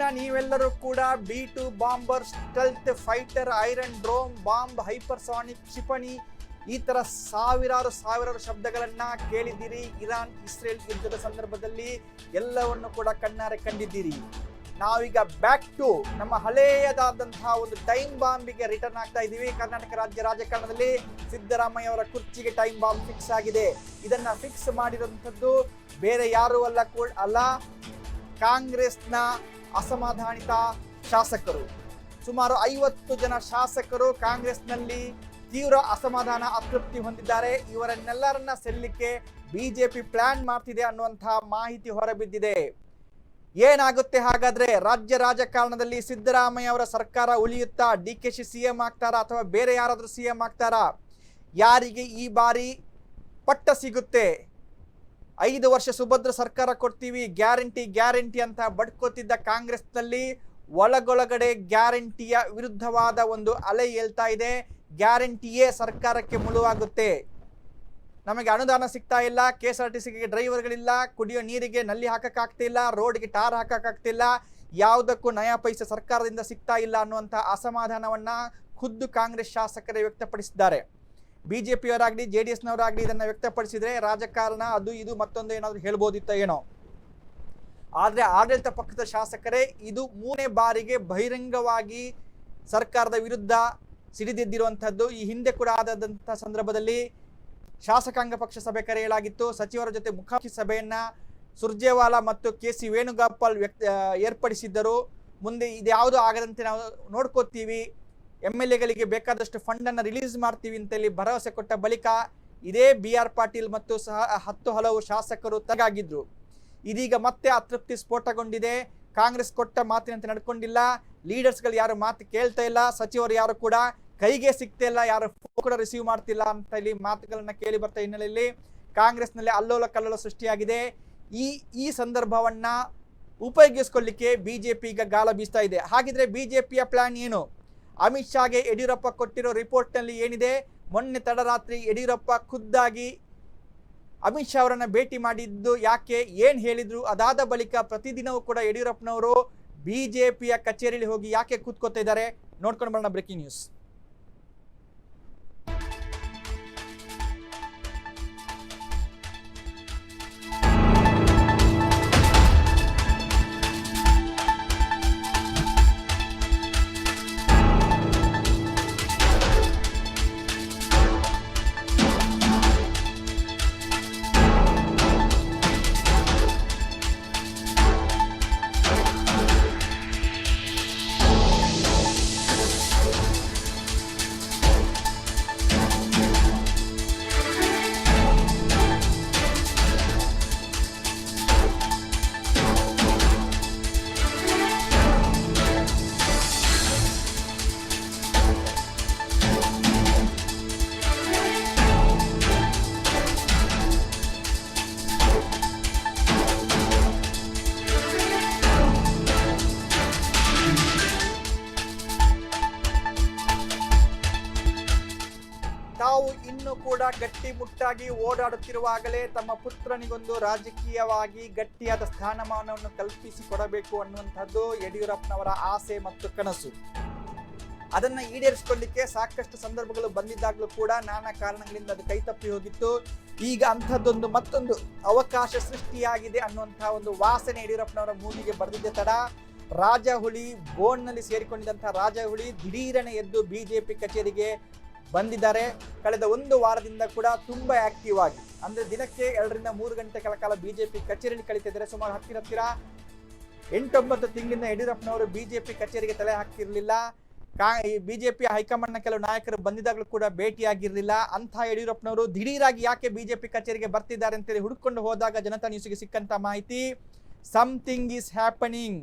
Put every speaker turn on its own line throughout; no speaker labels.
ದಿನ ನೀವೆಲ್ಲರೂ ಕೂಡ B two bomber stealth fighter iron dome bomb hypersonic ಕ್ಷಿಪಣಿ ಈ ಥರ ಸಾವಿರಾರು ಸಾವಿರಾರು ಶಬ್ದಗಳನ್ನು ಕೇಳಿದ್ದೀರಿ. ಇರಾನ್, ಇಸ್ರೇಲ್ ಯುದ್ಧದ ಸಂದರ್ಭದಲ್ಲಿ ಎಲ್ಲವನ್ನು ಕೂಡ ಕಣ್ಣಾರೆ ಕಂಡಿದ್ದೀರಿ. ನಾವೀಗ ಬ್ಯಾಕ್ ಟು ನಮ್ಮ ಹಳೆಯದಾದಂತಹ ಒಂದು ಟೈಮ್ ಬಾಂಬಿಗೆ ರಿಟರ್ನ್ ಆಗ್ತಾ ಇದ್ದೀವಿ. ಕರ್ನಾಟಕ ರಾಜ್ಯ ರಾಜಕಾರಣದಲ್ಲಿ ಸಿದ್ದರಾಮಯ್ಯ ಅವರ ಕುರ್ಚಿಗೆ ಟೈಮ್ ಬಾಂಬ್ ಫಿಕ್ಸ್ ಆಗಿದೆ. ಇದನ್ನ ಫಿಕ್ಸ್ ಮಾಡಿರುವಂಥದ್ದು ಬೇರೆ ಯಾರು ಅಲ್ಲ ಕೂಡ ಅಲ್ಲ ಕಾಂಗ್ರೆಸ್ನ ಅಸಮಾಧಾನಿತ ಶಾಸಕರು. ಸುಮಾರು ಐವತ್ತು ಜನ ಶಾಸಕರು ಕಾಂಗ್ರೆಸ್ನಲ್ಲಿ ತೀವ್ರ ಅಸಮಾಧಾನ ಅತೃಪ್ತಿ ಹೊಂದಿದ್ದಾರೆ. ಇವರನ್ನೆಲ್ಲರನ್ನ ಸೆಲ್ಲಲಿಕ್ಕೆ ಬಿಜೆಪಿ ಪ್ಲಾನ್ ಮಾಡ್ತಿದೆ ಅನ್ನುವಂತಹ ಮಾಹಿತಿ ಹೊರಬಿದ್ದಿದೆ. ಏನಾಗುತ್ತೆ ಹಾಗಾದ್ರೆ ರಾಜ್ಯ ರಾಜಕಾರಣದಲ್ಲಿ ಸಿದ್ದರಾಮಯ್ಯ ಅವರ ಸರ್ಕಾರ ಉಳಿಯುತ್ತಾ? D K Shi C M ಆಗ್ತಾರಾ ಅಥವಾ ಬೇರೆ ಯಾರಾದರೂ ಸಿ ಎಂ ಆಗ್ತಾರಾ? ಯಾರಿಗೆ ಈ ಬಾರಿ ಪಟ್ಟ ಸಿಗುತ್ತೆ? ಐದು ವರ್ಷ ಸುಭದ್ರ ಸರ್ಕಾರ ಕೊಡ್ತೀವಿ, ಗ್ಯಾರಂಟಿ ಗ್ಯಾರಂಟಿ ಅಂತ ಬಡ್ಕೋತಿದ್ದ ಕಾಂಗ್ರೆಸ್ನಲ್ಲಿ ಒಳಗೊಳಗಡೆ ಗ್ಯಾರಂಟಿಯ ವಿರುದ್ಧವಾದ ಒಂದು ಅಲೆ ಏಳ್ತಾ ಇದೆ. ಗ್ಯಾರಂಟಿಯೇ ಸರ್ಕಾರಕ್ಕೆ ಮುಳುವಾಗುತ್ತೆ. ನಮಗೆ ಅನುದಾನ ಸಿಗ್ತಾ ಇಲ್ಲ ಕೆ ಎಸ್ ಆರ್ ಟಿ ಸಿಗೆ ಡ್ರೈವರ್ಗಳಿಲ್ಲ, ಕುಡಿಯೋ ನೀರಿಗೆ ನಲ್ಲಿ ಹಾಕಕ್ಕಾಗ್ತಿಲ್ಲ, ರೋಡ್ಗೆ ಟಾರ್ ಹಾಕಕ್ಕಾಗ್ತಿಲ್ಲ, ಯಾವುದಕ್ಕೂ ನಯಾ ಪೈಸೆ ಸರ್ಕಾರದಿಂದ ಸಿಗ್ತಾ ಇಲ್ಲ ಅನ್ನುವಂಥ ಅಸಮಾಧಾನವನ್ನ ಖುದ್ದು ಕಾಂಗ್ರೆಸ್ ಶಾಸಕರೇ ವ್ಯಕ್ತಪಡಿಸಿದ್ದಾರೆ. ಬಿಜೆಪಿಯವರಾಗಲಿ ಜೆ ಡಿ ಎಸ್ನವರಾಗಲಿ ಇದನ್ನು ವ್ಯಕ್ತಪಡಿಸಿದರೆ ರಾಜಕಾರಣ ಅದು ಇದು ಮತ್ತೊಂದು ಏನಾದರೂ ಹೇಳ್ಬೋದಿತ್ತ ಏನೋ. ಆದರೆ ಆಡಳಿತ ಪಕ್ಷದ ಶಾಸಕರೇ, ಇದು ಮೂರನೇ ಬಾರಿಗೆ ಬಹಿರಂಗವಾಗಿ ಸರ್ಕಾರದ ವಿರುದ್ಧ ಸಿಡಿದೆದ್ದಿರುವಂಥದ್ದು. ಈ ಹಿಂದೆ ಕೂಡ ಆದಂಥ ಸಂದರ್ಭದಲ್ಲಿ ಶಾಸಕಾಂಗ ಪಕ್ಷ ಸಭೆ ಕರೆಯಲಾಗಿತ್ತು. ಸಚಿವರ ಜೊತೆ ಮುಖಾಮುಖಿ ಸಭೆಯನ್ನ ಸುರ್ಜೇವಾಲಾ ಮತ್ತು ಕೆ ಸಿ ವೇಣುಗೋಪಾಲ್ ವ್ಯಕ್ತ ಏರ್ಪಡಿಸಿದ್ದರು. ಮುಂದೆ ಇದ್ಯಾವುದು ಆಗದಂತೆ ನಾವು ನೋಡ್ಕೋತೀವಿ. ಎಂ ಎಲ್ ಎಗಳಿಗೆ ಬೇಕಾದಷ್ಟು ಫಂಡನ್ನು ರಿಲೀಸ್ ಮಾಡ್ತೀವಿ ಅಂತೇಳಿ ಭರವಸೆ ಕೊಟ್ಟ ಬಳಿಕ ಇದೇ ಬಿ ಆರ್ ಪಾಟೀಲ್ ಮತ್ತು ಸಹ ಹತ್ತು ಹಲವು ಶಾಸಕರು ತಗಾಗಿದ್ರು ಇದೀಗ ಮತ್ತೆ ಅತೃಪ್ತಿ ಸ್ಫೋಟಗೊಂಡಿದೆ. ಕಾಂಗ್ರೆಸ್ ಕೊಟ್ಟ ಮಾತಿನಂತೆ ನಡ್ಕೊಂಡಿಲ್ಲ. ಲೀಡರ್ಸ್ಗಳು ಯಾರು ಮಾತು ಕೇಳ್ತಾ ಇಲ್ಲ. ಸಚಿವರು ಯಾರು ಕೂಡ ಕೈಗೆ ಸಿಗ್ತಾ ಇಲ್ಲ. ಯಾರು ಕೂಡ ರಿಸೀವ್ ಮಾಡ್ತಿಲ್ಲ ಅಂತ ಇಲ್ಲಿ ಮಾತುಗಳನ್ನ ಕೇಳಿ ಬರ್ತಾ ಹಿನ್ನೆಲೆಯಲ್ಲಿ ಕಾಂಗ್ರೆಸ್ನಲ್ಲಿ ಅಲ್ಲೋಲ ಕಲ್ಲೋಲ ಸೃಷ್ಟಿಯಾಗಿದೆ. ಈ ಈ ಸಂದರ್ಭವನ್ನ ಉಪಯೋಗಿಸ್ಕೊಳ್ಳಿಕ್ಕೆ ಬಿಜೆಪಿ ಈಗ ಗಾಳ ಬೀಸ್ತಾ ಇದೆ. ಹಾಗಿದ್ರೆ ಬಿಜೆಪಿಯ ಪ್ಲಾನ್ ಏನು? ಅಮಿತ್ ಶಾಗೆ ಯಡಿಯೂರಪ್ಪ ಕೊಟ್ಟಿರೋ ರಿಪೋರ್ಟ್ನಲ್ಲಿ ಏನಿದೆ? ಮೊನ್ನೆ ತಡರಾತ್ರಿ ಯಡಿಯೂರಪ್ಪ ಖುದ್ದಾಗಿ ಅಮಿತ್ ಶಾ ಅವರನ್ನು ಭೇಟಿ ಮಾಡಿದ್ದು ಯಾಕೆ? ಏನು ಹೇಳಿದ್ರು? ಅದಾದ ಬಳಿಕ ಪ್ರತಿದಿನವೂ ಕೂಡ ಯಡಿಯೂರಪ್ಪನವರು ಬಿಜೆಪಿಯ ಕಚೇರಿಯಲ್ಲಿ ಹೋಗಿ ಯಾಕೆ ಕೂತ್ಕೋತಾ ಇದ್ದಾರೆ? ನೋಡ್ಕೊಂಡು ಬರೋಣ ಬ್ರೇಕಿಂಗ್ ನ್ಯೂಸ್. ತಾವು ಇನ್ನು ಕೂಡ ಗಟ್ಟಿಮುಟ್ಟಾಗಿ ಓಡಾಡುತ್ತಿರುವಾಗಲೇ ತಮ್ಮ ಪುತ್ರನಿಗೊಂದು ರಾಜಕೀಯವಾಗಿ ಗಟ್ಟಿಯಾದ ಸ್ಥಾನಮಾನವನ್ನು ಕಲ್ಪಿಸಿ ಕೊಡಬೇಕು ಅನ್ನುವಂಥದ್ದು ಯಡಿಯೂರಪ್ಪನವರ ಆಸೆ ಮತ್ತು ಕನಸು. ಅದನ್ನು ಈಡೇರಿಸಿಕೊಳ್ಳಿಕ್ಕೆ ಸಾಕಷ್ಟು ಸಂದರ್ಭಗಳು ಬಂದಿದ್ದಾಗಲೂ ಕೂಡ ನಾನಾ ಕಾರಣಗಳಿಂದ ಅದು ಕೈತಪ್ಪಿ ಹೋಗಿತ್ತು. ಈಗ ಅಂಥದ್ದೊಂದು ಮತ್ತೊಂದು ಅವಕಾಶ ಸೃಷ್ಟಿಯಾಗಿದೆ ಅನ್ನುವಂತಹ ಒಂದು ವಾಸನೆ ಯಡಿಯೂರಪ್ಪನವರ ಮೂಗಿಗೆ ಬರೆದಿದ್ದೆ ತಡ. ರಾಜಹುಳಿ ಬೋನ್ನಲ್ಲಿ ಸೇರಿಕೊಂಡಿದ್ದಂಥ ರಾಜಹುಳಿ ದಿಢೀರನೆ ಎದ್ದು ಬಿಜೆಪಿ ಕಚೇರಿಗೆ ಬಂದಿದ್ದಾರೆ. ಕಳೆದ ಒಂದು ವಾರದಿಂದ ಕೂಡ ತುಂಬಾ ಆಕ್ಟಿವ್ ಆಗಿ. ಅಂದ್ರೆ ದಿನಕ್ಕೆ ಎರಡರಿಂದ ಮೂರು ಗಂಟೆ ಕಾಲ ಬಿಜೆಪಿ ಕಚೇರಿಯಲ್ಲಿ ಕಳೀತಿದ್ದಾರೆ. ಸುಮಾರು ಹತ್ತಿರ ಹತ್ತಿರ ಎಂಟೊಂಬತ್ತು ತಿಂಗಳಿಂದ ಯಡಿಯೂರಪ್ಪನವರು ಬಿಜೆಪಿ ಕಚೇರಿಗೆ ತಲೆ ಹಾಕ್ತಿರ್ಲಿಲ್ಲ. ಕಾ, ಈ ಬಿಜೆಪಿ ಹೈಕಮಾಂಡ್ನ ಕೆಲವು ನಾಯಕರು ಬಂದಿದ್ದಾಗಲೂ ಕೂಡ ಭೇಟಿಯಾಗಿರಲಿಲ್ಲ. ಅಂಥ ಯಡಿಯೂರಪ್ಪನವರು ದಿಢೀರಾಗಿ ಯಾಕೆ ಬಿಜೆಪಿ ಕಚೇರಿಗೆ ಬರ್ತಿದ್ದಾರೆ ಅಂತೇಳಿ ಹುಡುಕೊಂಡು ಹೋದಾಗ ಜನತಾ ನ್ಯೂಸ್ಗೆ ಸಿಕ್ಕಂತ ಮಾಹಿತಿ ಸಮಥಿಂಗ್ ಈಸ್ ಹ್ಯಾಪನಿಂಗ್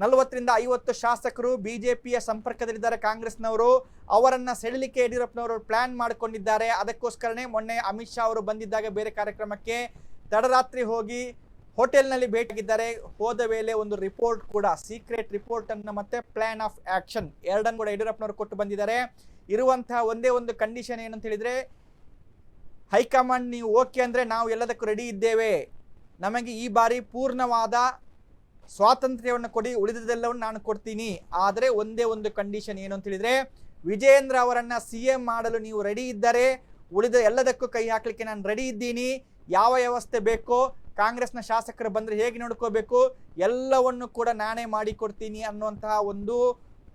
ನಲವತ್ತರಿಂದ ಐವತ್ತು ಶಾಸಕರು ಬಿಜೆಪಿಯ ಸಂಪರ್ಕದಲ್ಲಿದ್ದಾರೆ ಕಾಂಗ್ರೆಸ್ನವರು. ಅವರನ್ನ ಸೆಳಿಲಿಕ್ಕೆ ಯಡಿಯೂರಪ್ಪನವರು ಪ್ಲಾನ್ ಮಾಡಿಕೊಂಡಿದ್ದಾರೆ. ಅದಕ್ಕೋಸ್ಕರನೇ ಮೊನ್ನೆ ಅಮಿತ್ ಶಾ ಅವರು ಬಂದಿದ್ದಾಗ ಬೇರೆ ಕಾರ್ಯಕ್ರಮಕ್ಕೆ ತಡರಾತ್ರಿ ಹೋಗಿ ಹೋಟೆಲ್ನಲ್ಲಿ ಭೇಟಿಯಾಗಿದ್ದಾರೆ. ಹೋದ ವೇಳೆ ಒಂದು ರಿಪೋರ್ಟ್ ಕೂಡ, ಸೀಕ್ರೆಟ್ ರಿಪೋರ್ಟ್ ಅನ್ನು ಮತ್ತೆ ಪ್ಲಾನ್ ಆಫ್ ಆಕ್ಷನ್ ಎರಡನ್ನು ಕೂಡ ಯಡಿಯೂರಪ್ಪನವರು ಕೊಟ್ಟು ಬಂದಿದ್ದಾರೆ. ಇರುವಂತಹ ಒಂದೇ ಒಂದು ಕಂಡೀಷನ್ ಏನಂತ ಹೇಳಿದ್ರೆ, ಹೈಕಮಾಂಡ್ ನೀವು ಓಕೆ ಅಂದ್ರೆ ನಾವು ಎಲ್ಲದಕ್ಕೂ ರೆಡಿ ಇದ್ದೇವೆ. ನಮಗೆ ಈ ಬಾರಿ ಪೂರ್ಣವಾದ ಸ್ವಾತಂತ್ರ್ಯವನ್ನು ಕೊಡಿ, ಉಳಿದದೆಲ್ಲವನ್ನು ನಾನು ಕೊಡ್ತೀನಿ. ಆದರೆ ಒಂದೇ ಒಂದು ಕಂಡೀಷನ್ ಏನು ಅಂತ ಹೇಳಿದ್ರೆ, ವಿಜಯೇಂದ್ರ ಅವರನ್ನು ಸಿ ಎಂ ಮಾಡಲು ನೀವು ರೆಡಿ ಇದ್ದರೆ, ಉಳಿದ ಎಲ್ಲದಕ್ಕೂ ಕೈ ಹಾಕಲಿಕ್ಕೆ ನಾನು ರೆಡಿ ಇದ್ದೀನಿ. ಯಾವ ವ್ಯವಸ್ಥೆ ಬೇಕೋ, ಕಾಂಗ್ರೆಸ್ನ ಶಾಸಕರು ಬಂದರೆ ಹೇಗೆ ನೋಡ್ಕೋಬೇಕು, ಎಲ್ಲವನ್ನು ಕೂಡ ನಾನೇ ಮಾಡಿಕೊಡ್ತೀನಿ ಅನ್ನುವಂತಹ ಒಂದು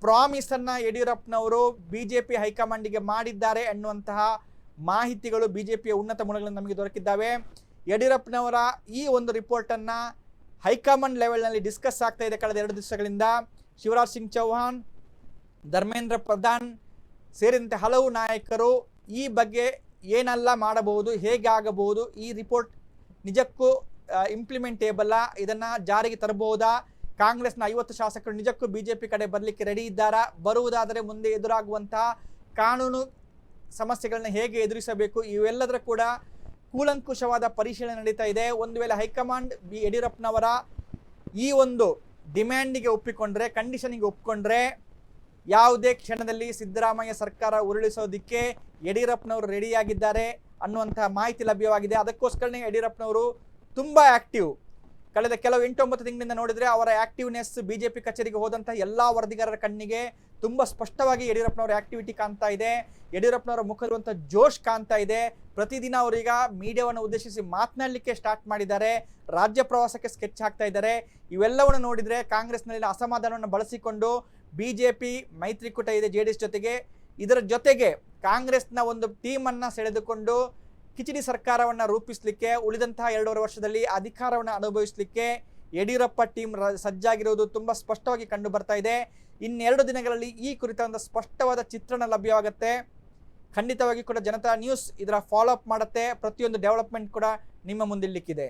ಪ್ರಾಮಿಸನ್ನು ಯಡಿಯೂರಪ್ಪನವರು ಬಿ ಜೆ ಪಿ ಹೈಕಮಾಂಡಿಗೆ ಮಾಡಿದ್ದಾರೆ ಅನ್ನುವಂತಹ ಮಾಹಿತಿಗಳು ಬಿ ಜೆ ಪಿಯ ಉನ್ನತ ಮೂಲಗಳಿಂದ ನಮಗೆ ದೊರಕಿದ್ದಾವೆ. ಯಡಿಯೂರಪ್ಪನವರ ಈ ಒಂದು ರಿಪೋರ್ಟನ್ನು ಹೈಕಮಾಂಡ್ ಲೆವೆಲ್ನಲ್ಲಿ ಡಿಸ್ಕಸ್ ಆಗ್ತಾ ಇದೆ ಕಳೆದ ಎರಡು ದಿವಸಗಳಿಂದ. ಶಿವರಾಜ್ ಸಿಂಗ್ ಚೌಹಾಣ್, ಧರ್ಮೇಂದ್ರ ಪ್ರಧಾನ್ ಸೇರಿದಂತೆ ಹಲವು ನಾಯಕರು ಈ ಬಗ್ಗೆ ಏನೆಲ್ಲ ಮಾಡಬಹುದು, ಹೇಗೆ ಆಗಬಹುದು, ಈ ರಿಪೋರ್ಟ್ ನಿಜಕ್ಕೂ ಇಂಪ್ಲಿಮೆಂಟೇಬಲ್ ಇದನ್ನು ಜಾರಿಗೆ ತರಬಹುದಾ? ಕಾಂಗ್ರೆಸ್ನ ಐವತ್ತು ಶಾಸಕರು ನಿಜಕ್ಕೂ ಬಿಜೆಪಿ ಕಡೆ ಬರಲಿಕ್ಕೆ ರೆಡಿ ಇದ್ದಾರಾ? ಬರುವುದಾದರೆ ಮುಂದೆ ಎದುರಾಗುವಂತಹ ಕಾನೂನು ಸಮಸ್ಯೆಗಳನ್ನ ಹೇಗೆ ಎದುರಿಸಬೇಕು? ಇವೆಲ್ಲದರ ಕೂಡ ಕೂಲಂಕುಷವಾದ ಪರಿಶೀಲನೆ ನಡೀತಾ ಇದೆ. ಒಂದು ವೇಳೆ ಹೈಕಮಾಂಡ್ ಬಿ ಯಡಿಯೂರಪ್ಪನವರ ಈ ಒಂದು ಡಿಮ್ಯಾಂಡಿಗೆ ಒಪ್ಪಿಕೊಂಡ್ರೆ, ಕಂಡೀಷನಿಗೆ ಒಪ್ಪಿಕೊಂಡ್ರೆ, ಯಾವುದೇ ಕ್ಷಣದಲ್ಲಿ ಸಿದ್ದರಾಮಯ್ಯ ಸರ್ಕಾರ ಉರುಳಿಸೋದಿಕ್ಕೆ ಯಡಿಯೂರಪ್ಪನವರು ರೆಡಿಯಾಗಿದ್ದಾರೆ ಅನ್ನುವಂತಹ ಮಾಹಿತಿ ಲಭ್ಯವಾಗಿದೆ. ಅದಕ್ಕೋಸ್ಕರನೇ ಯಡಿಯೂರಪ್ಪನವರು ತುಂಬ ಆಕ್ಟಿವ್. ಕಳೆದ ಕೆಲವು ಎಂಟೊಂಬತ್ತು ತಿಂಗಳಿಂದ ನೋಡಿದ್ರೆ ಅವರ ಆಕ್ಟಿವ್ನೆಸ್ ಬಿಜೆಪಿ ಕಚೇರಿಗೆ ಹೋದಂತಹ ಎಲ್ಲ ವರದಿಗಾರರ ಕಣ್ಣಿಗೆ ತುಂಬ ಸ್ಪಷ್ಟವಾಗಿ ಯಡಿಯೂರಪ್ಪನವರ ಆಕ್ಟಿವಿಟಿ ಕಾಣ್ತಾ ಇದೆ. ಯಡಿಯೂರಪ್ಪನವರ ಮುಖದಲ್ಲಿರುವಂಥ ಜೋಶ್ ಕಾಣ್ತಾ ಇದೆ. ಪ್ರತಿದಿನ ಅವರೀಗ ಮೀಡಿಯಾವನ್ನು ಉದ್ದೇಶಿಸಿ ಮಾತನಾಡಲಿಕ್ಕೆ ಸ್ಟಾರ್ಟ್ ಮಾಡಿದ್ದಾರೆ. ರಾಜ್ಯ ಪ್ರವಾಸಕ್ಕೆ ಸ್ಕೆಚ್ ಹಾಕ್ತಾ ಇದ್ದಾರೆ. ಇವೆಲ್ಲವನ್ನು ನೋಡಿದರೆ ಕಾಂಗ್ರೆಸ್ನಲ್ಲಿನ ಅಸಮಾಧಾನವನ್ನು ಬಳಸಿಕೊಂಡು ಬಿ ಜೆ ಪಿ ಮೈತ್ರಿಕೂಟ ಇದೆ ಜೆ ಡಿ ಎಸ್ ಜೊತೆಗೆ. ಇದರ ಜೊತೆಗೆ ಕಾಂಗ್ರೆಸ್ನ ಒಂದು ಟೀಮನ್ನು ಸೆಳೆದುಕೊಂಡು ಕಿಚಡಿ ಸರ್ಕಾರವನ್ನು ರೂಪಿಸಲಿಕ್ಕೆ ಉಳಿದಂತಹ ಎರಡೂವರೆ ವರ್ಷದಲ್ಲಿ ಅಧಿಕಾರವನ್ನು ಅನುಭವಿಸಲಿಕ್ಕೆ ಯಡಿಯೂರಪ್ಪ ಟೀಮ್ ಸಜ್ಜಾಗಿರುವುದು ತುಂಬ ಸ್ಪಷ್ಟವಾಗಿ ಕಂಡು ಬರ್ತಾ ಇದೆ. ಇನ್ನೆರಡು ದಿನಗಳಲ್ಲಿ ಈ ಕುರಿತ ಒಂದು ಸ್ಪಷ್ಟವಾದ ಚಿತ್ರಣ ಲಭ್ಯವಾಗುತ್ತೆ. ಖಂಡಿತವಾಗಿ ಕೂಡ ಜನತಾ ನ್ಯೂಸ್ ಇದರ ಫಾಲೋ ಅಪ್ ಮಾಡುತ್ತೆ. ಪ್ರತಿಯೊಂದು ಡೆವಲಪ್ಮೆಂಟ್ ಕೂಡ ನಿಮ್ಮ ಮುಂದಿಡ್ಲಿಕ್ಕಿದೆ.